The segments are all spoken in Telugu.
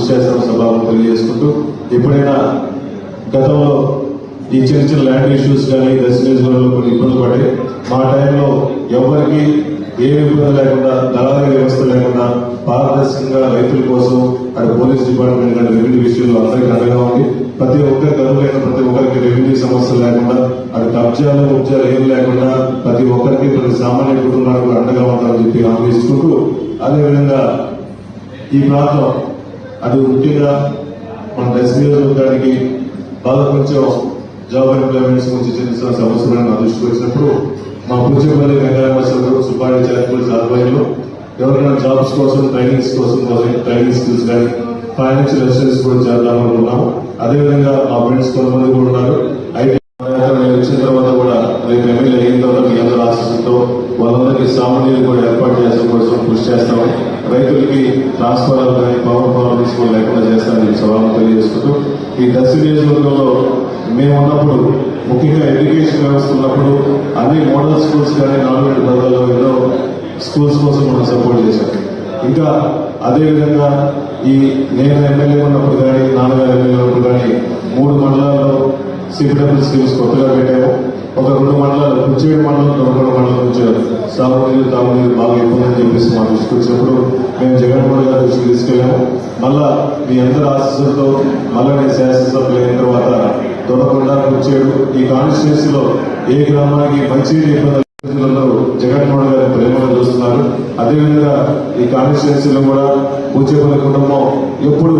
కృషి చేస్తామని సభకు తెలియజేసుకుంటూ ఎప్పుడైనా గతంలో ఈ చిన్న చిన్న ల్యాండ్ ఇష్యూస్ కానీ డెస్టినేషన్లో కొన్ని ఇబ్బందులు పడ్డాయి మా టైంలో ఎవరికి ఏ ఇబ్బంది లేకుండా దళారీ వ్యవస్థ లేకుండా పారదర్శకంగా రైతుల కోసం అటు పోలీస్ డిపార్ట్మెంట్ కానీ రెవెన్యూ విషయంలో అందరికీ అండగా ఉంది ప్రతి ఒక్కరికి అర్హులైన ప్రతి ఒక్కరికి రెవెన్యూ సమస్యలు లేకుండా అటు కబ్జాలు ముబ్జాలు ఏం లేకుండా ప్రతి ఒక్కరికి ప్రతి సామాన్య కుటుంబాలకు అండగా ఉంటారని చెప్పి హామీ ఇచ్చుకుంటూ అదేవిధంగా ఈ ప్రాంతం అది ముఖ్యంగా మన దశ నియోజకవర్గానికి బాగా కొంచెం జాబ్ ఎంప్లాయ్మెంట్స్ గురించి చెందిన సమస్యలను నా దృష్టికి వచ్చినప్పుడు మా పూజపల్లి వెంకటేశ్వర సుబ్బారెడ్డి చారిటబుల్స్ ఆధ్వర్యంలో ఎవరైనా జాబ్స్ కోసం ట్రైనింగ్స్ కోసం ట్రైనింగ్ స్కిల్స్ కానీ ఫైనాన్షియల్ అసిస్టెన్స్ కూడా చేద్దామనుకున్నాము. అదేవిధంగా మా ఫ్రెండ్స్ కొంతమంది కూడా ఉన్నప్పుడు ముఖ్యంగా ఎడ్యుకేషన్ వ్యవస్థ ఉన్నప్పుడు అన్ని మోడల్ స్కూల్స్ కానీ నాలుగు బదులలో ఎన్నో స్కూల్స్ కోసం మనం సపోర్ట్ చేశాం. ఇంకా అదేవిధంగా ఈ నేను ఎమ్మెల్యే ఉన్నప్పుడు కానీ నాన్నగారు ఎమ్మెల్యే ఉన్నప్పుడు కానీ మూడు మండలాల్లో సిపిడబ్ల్యూ స్కీమ్స్ కొత్తగా పెట్టాము. ఒక రెండు మండలాలు కుచ్చేడు మండలం దొరకొండ మండలం నుంచి సాగునీరు తాగునీరు బాగా ఇబ్బందని చెప్పేసి మా దృష్టికి వచ్చినప్పుడు మేము జగన్మోహన్ గారి దృష్టికి తీసుకెళ్ళాము. మళ్ళా మీ అందరి ఆశీస్సులతో మళ్ళీ నేను శాసనసభ్యులు అయిన తర్వాత దొరకొండ వచ్చాడు ఈ కాన్స్టిట్యూన్సీలో ఏ గ్రామానికి మంచి ఇబ్బంది జగన్మోహన్ గారి ప్రేమగా చూస్తున్నారు. అదేవిధంగా ఈ కాన్స్టిట్యున్సీలో కూడా పూచేపల్లి కుటుంబం ఎప్పుడు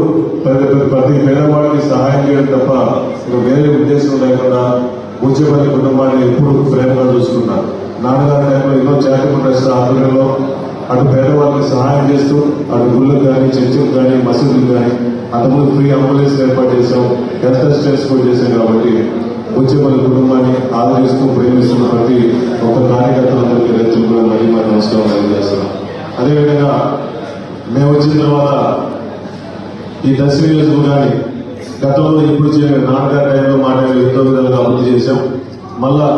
ప్రతి ప్రతి పేదవాడికి సహాయం చేయడం తప్ప వేరే ఉద్దేశం లేకుండా పూచేపల్లి కుటుంబాన్ని ఎప్పుడు ప్రేమగా చూసుకున్నారు. నాన్నగారి టైంలో ఎన్నో చేతకుండా ఆధ్వర్యంలో అటు పేదవాళ్ళకి సహాయం చేస్తూ అటు గుళ్ళకు కానీ చర్చిలకు కానీ మసీదులకు కానీ అంతకుముందు ఫ్రీ అంబులెన్స్ ఏర్పాటు చేశాం. హెల్త్ అసిస్టెన్స్ కూడా చేశాం కాబట్టి వచ్చేపల్లి కుటుంబాన్ని ఆదరిస్తూ ప్రేమిస్తున్న ప్రతి ఒక్క కార్యకర్తలందరికీ రైతులు కూడా మళ్ళీ మరి నమస్కారం తెలియజేస్తున్నాం. అదేవిధంగా మేము వచ్చిన తర్వాత ఈ దశ నియోజకవర్గాన్ని గతంలో ఇప్పుడు చేయని నాన్నగారి టైంలో మా టైంలో ఎంతో విధాలుగా అభివృద్ధి చేశాం. మళ్ళా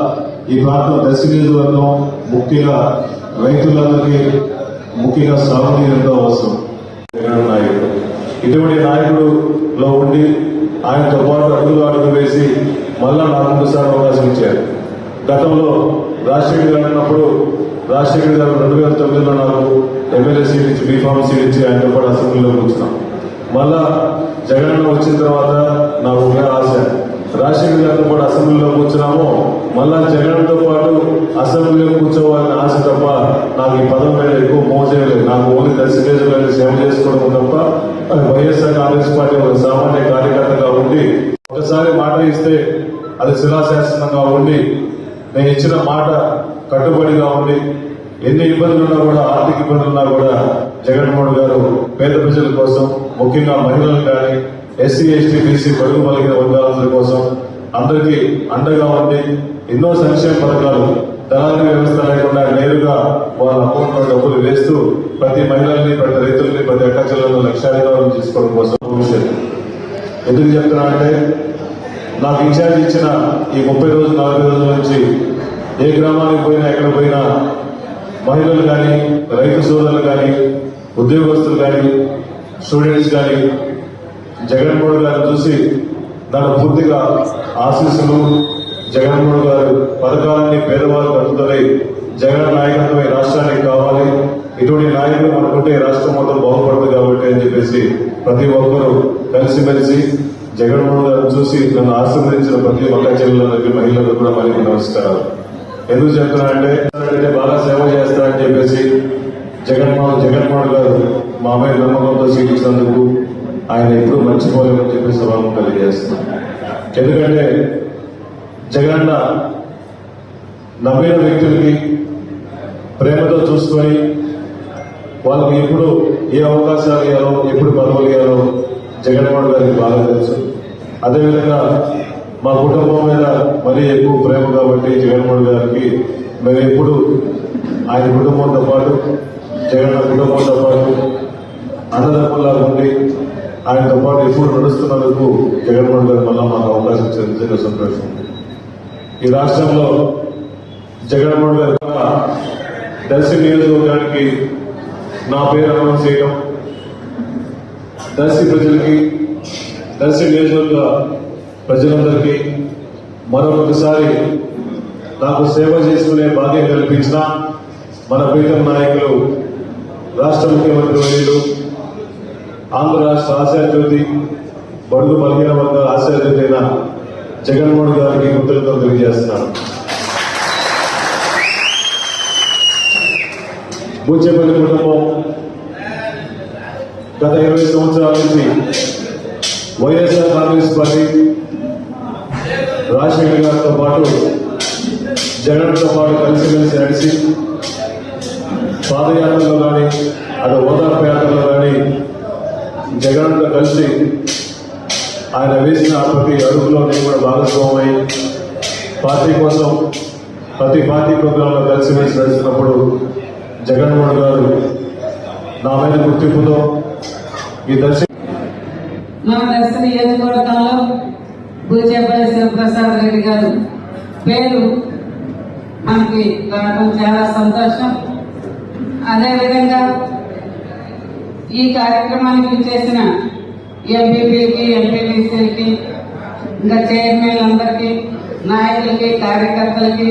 ఈ ప్రాంతం దశ నియోజకవర్గం ముఖ్యంగా రైతులందరికీ ముఖ్యంగా సాగునీరు ఎంతో అవసరం. జగన్ నాయకుడు. ఇటువంటి నాయకుడులో ఉండి ఆయనతో పాటు అడుగులు అడుగు వేసి మళ్ళా నాకు ముందుసారి అవకాశం ఇచ్చారు. గతంలో రాజశేఖర్ గారు ఉన్నప్పుడు రాజశేఖర్ గారు రెండు వేల తొమ్మిదిలో నాకు ఎమ్మెల్యే సీట్ ఇచ్చి బీఫామ్ సీట్ ఇచ్చి ఆయనతో పాటు అసెంబ్లీలో కూర్చున్నాం మళ్ళా జగన్ వచ్చిన తర్వాత నాకు ఒకే ఆశ రాజశేఖర్ గారితో పాటు అసెంబ్లీలో కూర్చున్నాము మళ్ళా జగన్తో పాటు అసెంబ్లీలో కూర్చోవాలని ఆశ తప్ప నాకు ఈ పదం మీద ఎక్కువ మోసేయలేదు నాకు ఓన్లీ దర్శకేజులను సేవ చేసుకోవడం తప్ప వైఎస్ఆర్ కాంగ్రెస్ పార్టీ ఒక సామాన్య కార్యకర్తగా ఉండి ఒకసారి మాట ఇస్తే అది శిలాశాసనంగా ఉండి నేను ఇచ్చిన మాట కట్టుబడిగా ఉండి ఎన్ని ఇబ్బందులు ఉన్నా కూడా ఆర్థిక ఇబ్బందులు ఉన్నా కూడా జగన్మోహన్ గారు పేద ప్రజల కోసం ముఖ్యంగా మహిళలు కానీ ఎస్సీ ఎస్టీ బీసీ పరుగు పలికిన వర్గాలందరి కోసం అందరికీ అండగా ఉండి ఎన్నో సంక్షేమ పథకాలు దళారీ వ్యవస్థ లేకుండా నేరుగా వాళ్ళ అకౌంట్లో డబ్బులు వేస్తూ ప్రతి మహిళల్ని ప్రతి రైతుల్ని ప్రతి అక్కచెల్లెలను లక్షాధికారం చేసుకోవడం కోసం ఎందుకు చెప్తున్నా అంటే నాకు ఇన్ఛార్జ్ ఇచ్చిన ఈ ముప్పై రోజులు నలభై రోజుల నుంచి ఏ గ్రామానికి పోయినా ఎక్కడ పోయినా మహిళలు కానీ రైతు సోదరులు కానీ ఉద్యోగస్తులు కానీ స్టూడెంట్స్ కానీ జగన్మోహన్ గారు చూసి నాకు పూర్తిగా ఆశీస్సులు. జగన్మోహన్ గారు పథకాలన్నీ పేదవాళ్ళకు అందుతున్నాయి జగన్ నాయకత్వం రాష్ట్రానికి కావాలి. ఇటువంటి నాయకులు అనుకుంటే రాష్ట్రం మొత్తం బాగుపడుతుంది కాబట్టి అని చెప్పేసి ప్రతి ఒక్కరూ కలిసిమెలిసి జగన్మోహన్ గారు చూసి నన్ను ఆశీర్వదించిన ప్రతి ఒక్క చెల్లెలందరికీ మహిళలకు కూడా మళ్ళీ నమస్కారాలు. ఎందుకు చెప్తున్నానంటే అంటే బాగా సేవ చేస్తారని చెప్పేసి జగన్మోహన్ జగన్మోహన్ గారు మా అమ్మాయి నమ్మకంతో సీటించినందుకు ఆయన ఎప్పుడు మర్చిపోలేమని చెప్పి సభను తెలియజేస్తున్నాను ఎందుకంటే జగన్న నమ్మిన వ్యక్తులకి ప్రేమతో చూసుకొని వాళ్ళకి ఎప్పుడు ఏ అవకాశాలు ఇవ్వాలో ఎప్పుడు పదవులు ఇవ్వాలో జగన్మోహన్ గారికి బాగా తెలుసు. అదేవిధంగా మా కుటుంబం మీద మరీ ఎక్కువ ప్రేమ కాబట్టి జగన్మోహన్ గారికి మేము ఎప్పుడు ఆయన కుటుంబంతో పాటు జగన్ కుటుంబంతో పాటు అన్నదమ్ముల్లా ఉండి ఆయనతో పాటు ఎప్పుడు నడుస్తున్నందుకు జగన్మోహన్ గారి వల్ల మాకు అవకాశం ఇచ్చిన సంతోషం. ఈ రాష్ట్రంలో జగన్మోహన్ గారి దర్శి నియోజకవర్గానికి నా పేరు అనౌన్స్ చేయడం దర్శి ప్రజలకి దర్శి నియోజకవర్గ ప్రజలందరికీ మరొకసారి నాకు సేవ చేసుకునే భాగ్యం కల్పించిన మన ప్రీతం నాయకులు రాష్ట్ర ముఖ్యమంత్రి వర్యులు ఆంధ్ర రాష్ట్ర ఆశాజ్యోతి బడుగు బలహీన వర్గాల ఆశాజ్యోతి అయిన జగన్మోహన్ గారికి కృతజ్ఞతలు తెలియజేస్తున్నాను. బూచేపల్లి కుటుంబం గత ఇరవై సంవత్సరాల నుంచి వైఎస్ఆర్ కాంగ్రెస్ పార్టీ రాజశేఖర్ గారితో పాటు జగన్తో పాటు కలిసిమెలిసి నడిచి పాదయాత్రలో కానీ అక్కడ ఓదార్పు జగన్తో కలిసి ఆయన వేసిన ప్రతి అడుగులో నేను కూడా భాగస్వామై. పార్టీ కోసం ప్రతి పార్టీ ప్రోగ్రాంలో కలిసి వేసి నడిచినప్పుడు జగన్మోహన్ గారు నా మీద గుర్తింపుతో ఈ దర్శనం మన దర్శన నియోజకవర్గంలో పూచేపల్లి శివప్రసాద్ రెడ్డి గారు పేరు మనకి రావడం చాలా సంతోషం. అదేవిధంగా ఈ కార్యక్రమానికి చేసిన ఎంపీపీకి ఎంపీటీసీలకి ఇంకా చైర్మన్ అందరికీ నాయకులకి కార్యకర్తలకి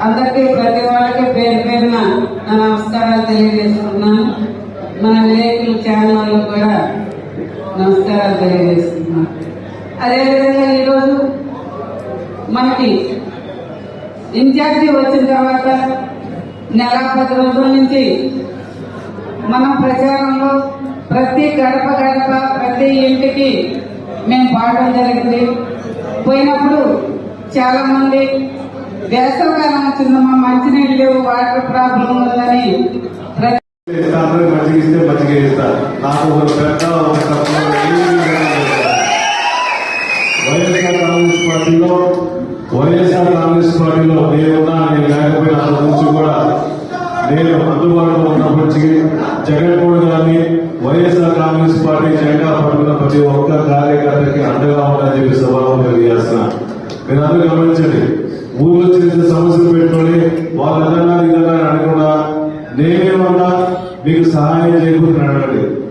అందరికీ ప్రతి వాళ్ళకి పేరు పేరున నా నమస్కారాలు తెలియజేస్తున్నాను మన విలేకరుల ఛానల్ వాళ్ళకు కూడా నమస్కారాలు తెలియజేస్తున్నాను అదేవిధంగా ఈరోజు మనకి ఇన్ఛార్జి వచ్చిన తర్వాత నెల పది రోజుల నుంచి మనం ప్రచారంలో ప్రతి గడప గడప ప్రతి ఇంటికి మేము పాడడం జరిగింది. పోయినప్పుడు చాలా మంది వేసవకాలం వచ్చిందమ్మా మంచినీళ్ళు లేవు వాటర్ ప్రాబ్లం ఉందని ప్రతి ఇస్తా, నాకు ఒక పెద్ద ఒక వైఎస్ఆర్ కాంగ్రెస్ పార్టీలో వైఎస్ఆర్ కాంగ్రెస్ పార్టీలో నేనున్నా నేను లేకపోయినా నుంచి కూడా నేను అందుబాటులో ఉన్నప్పటికీ జగన్మోహన్ గారిని వైఎస్ఆర్ కాంగ్రెస్ పార్టీ జెండా పట్టుకున్న ప్రతి ఒక్క కార్యకర్తకి అండగా ఉండాలని చెప్పి సభలో తెలియజేస్తున్నా మీరు అందరూ గమనించండి ఊళ్ళో చేసిన సమస్యలు పెట్టుకొని వాళ్ళందరూ ఇదన్నా అనకుండా నేనేమన్నా మీకు సహాయం చేయకుండా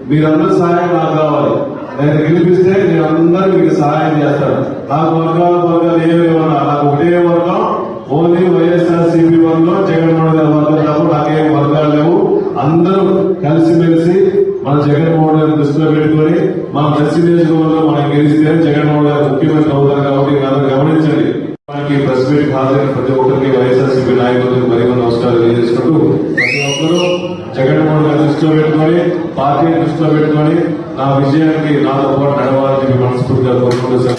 మీరందరూ సహాయం నాకు కావాలి. నేను గెలిపిస్తే నేను అందరూ మీకు సహాయం చేస్తాను. నాకు వర్గాలు వర్గాలు ఏమేమన్నా నాకు ఒకటే వర్గం ఓన్లీ వైఎస్ఆర్ సిపి వర్గంలో మన దర్శి మనం గెలిస్తే జగన్మోహన్ గారు ముఖ్యమంత్రి అవుతారు కాబట్టి అందరూ గమనించండి. మనకి ప్రెస్ మీట్ హాజరైన ప్రతి ఒక్కరికి వైఎస్ఆర్సీపీ నాయకులకు మరి నమస్కారాలు తెలియజేసుకుంటూ ప్రతి ఒక్కరూ జగన్మోహన్ గారి దృష్టిలో పెట్టుకొని పార్టీని దృష్టిలో పెట్టుకొని నా విజయానికి నాతో పాటు నడవాలని మనస్ఫూర్తిగా కోరుకుంటూ